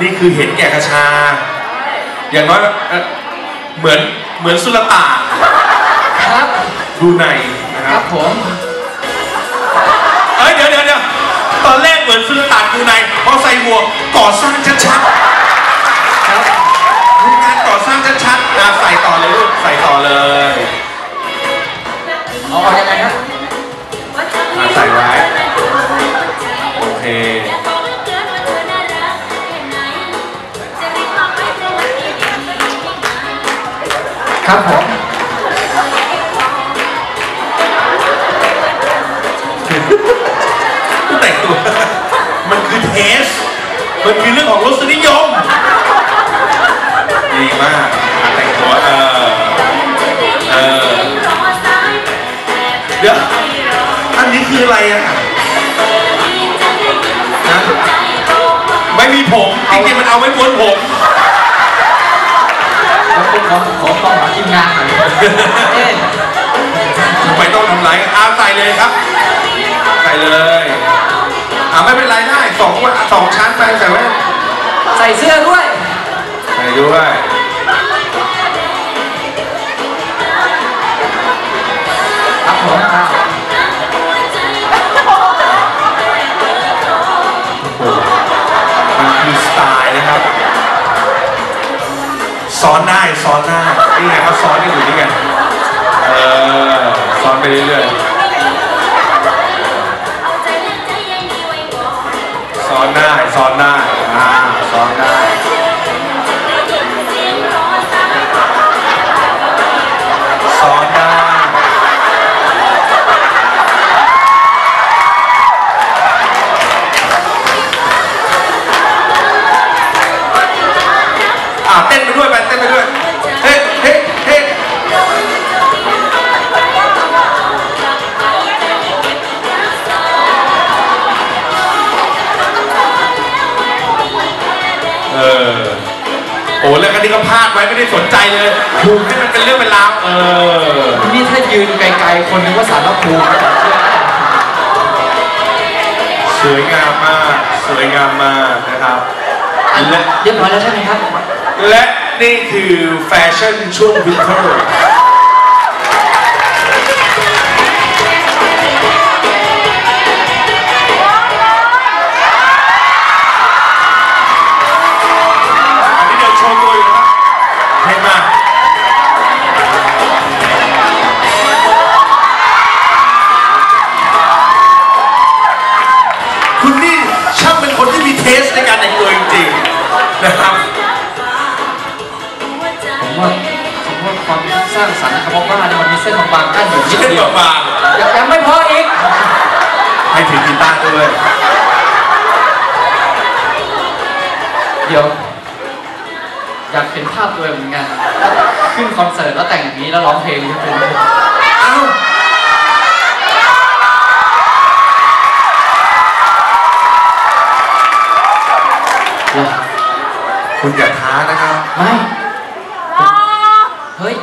นี่คือเห็นแก่กระชา อย่างน้อยเอ่อเหมือนเหมือนสุลต่านครับดูในนะคครัรับบผมเอ้ยเดี๋ยวเดี๋ยวเดี๋ยวตอนแรกเหมือนสุลต่านดูในพอใส่หมวกก่อสร้างชัดครับๆดูงานก่อสร้างชัดๆอะใส่ต่อเลยลูกใส่ต่อเลยเอาเอายังไงฮะอะใส่ไว้ มันคือเทส มันคือเรื่องของรสนิยม ดีมากอะแต่งตัวเออเออเดี๋ยวอันนี้คืออะไรอะนะไม่มีผมจริงๆมันเอาไว้ม้วนผมแล้วคุณขอขอต้องหาทีมงานหน่อยเอ๊ะทำไมต้องทำร้ายกันอาใส่เลยครับ ใส่เลยาไม่เป็นไรได้สองวันสองชั้นไปใส่ไว้ใส่เสื้อด้วย ใส่ด้วยครับผมครับมันคือสไตล์นะครับซ้อนได้ซ้อนได้นี่ไงเขาซ้อนกันอยู่นี่ไงเออซ้อนไปเรื่อยๆ ซ้อนได้ซ้อนได้อ่าซ้อนได้ เออ โอ้แล้วกันนี้ก็พลาดไว้ไม่ได้สนใจเลยถูกให้มันเป็นเรื่องเป็นราวเออ นี่ถ้ายืนไกลๆ คนนึกว่าสารพระภูมินะเชื่อสวยงามมาก สวยงามมากนะครับ และเรียบร้อยแล้วใช่ไหมครับ และนี่คือแฟชั่นช่วงวินเทอร์ คุณนี่ช่างเป็นคนที่มีเทสในการแต่งตัวจริงๆนะครับผมว่าผมว่าความสร้างสรรค์คำว่าบ้าเนี่ยมันมีเส้นบางๆกั้นอยู่นิดเช่นเดียวบางยังยังไม่พออีกๆให้ถือกีตาร์ด้วยเดี๋ยวอยากเห็นภาพตัวเองเหมือนกันขึ้นคอนเสิร์ตแล้วแต่งอย่างนี้แล้วร้องเพลงใช่ไหม เอ้า คุณอย่าท้านะครับ ไม่เฮ้ย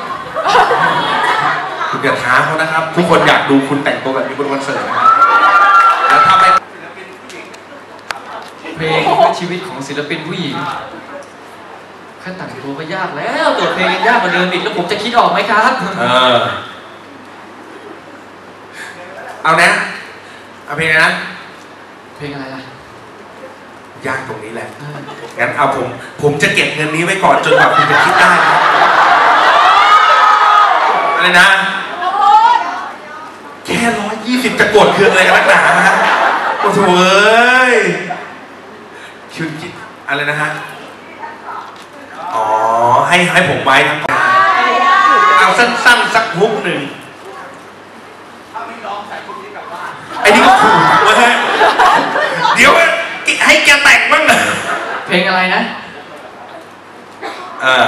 คุณอย่าท้าเขานะครับ ทุกคนอยากดูคุณแต่งตัวแบบนี้บนคอนเสิร์ตนะครับแล้วถ้าไม่เพลงเพื่อชีวิตของศิลปินผู้หญิงแค่แต่งตัวก็ยากแล้วตัวเพลงยังยากกว่าเดิมอีกแล้วผมจะคิดออกไหมครับ เออ เอานะเอาเพลงนะ เพลงอะไรล่ะ ยากตรงนี้แหละเอองั้นเอาผม ผมจะเก็บเงินนี้ไว้ก่อนจนกว่าคุณจะคิดได้นะครับอะไรนะ แค่ร้อยยี่สิบจะกดเครื่องอะไรกันนักหนาฮะโอ้โหเอ้ยคิดคิดอะไรนะฮะ อ๋อ ให้ให้ผมไว้ทั้งเอาสั้นๆสักฮุกหนึ่งไอ้นี่ก็ขู่เว้ยเดี๋ยว ให้แกแต่งบ้างเลยเพลงอะไรนะเออ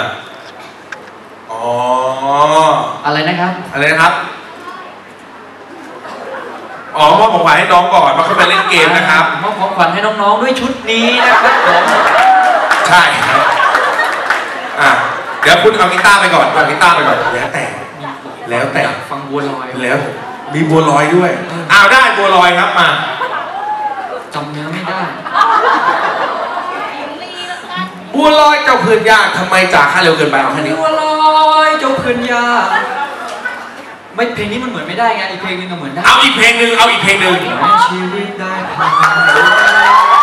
อ๋ออะไรนะครับ อะไรนะครับ อ๋อมอบของขวัญให้น้องก่อนมาเข้าไปเล่นเกมนะครับ มอบของขวัญให้น้องๆด้วยชุดนี้นะครับผมใช่ครับอะเดี๋ยวคุณเอากีตาร์ไปก่อนเอากีตาร์ไปก่อนแล้วแต่ แล้วแต่อยากฟังบัวลอย แล้ว มีบัวลอยด้วยอ้าวได้บัวลอยครับมา จำเนื้อไม่ได้บบัวลอยเจ้าเพื่อนยากทำไมจากค่าเร็วเกินไปเอาแค่นี้บัวลอยเจ้าเพื่อนยากไม่เพลงนี้มันเหมือนไม่ได้ไงอีกเพลงนึงก็เหมือนได้เอาอีกเพลงหนึ่งเอาอีกเพลงหนึ่งให้ชีวิตได้ผ่า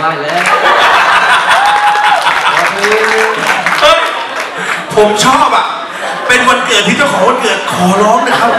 ว่าแล้วขอเพลงเฮ้ยผมชอบอะ เป็นวันเกิดที่เจ้าของวันเกิดขอร้องนะครับ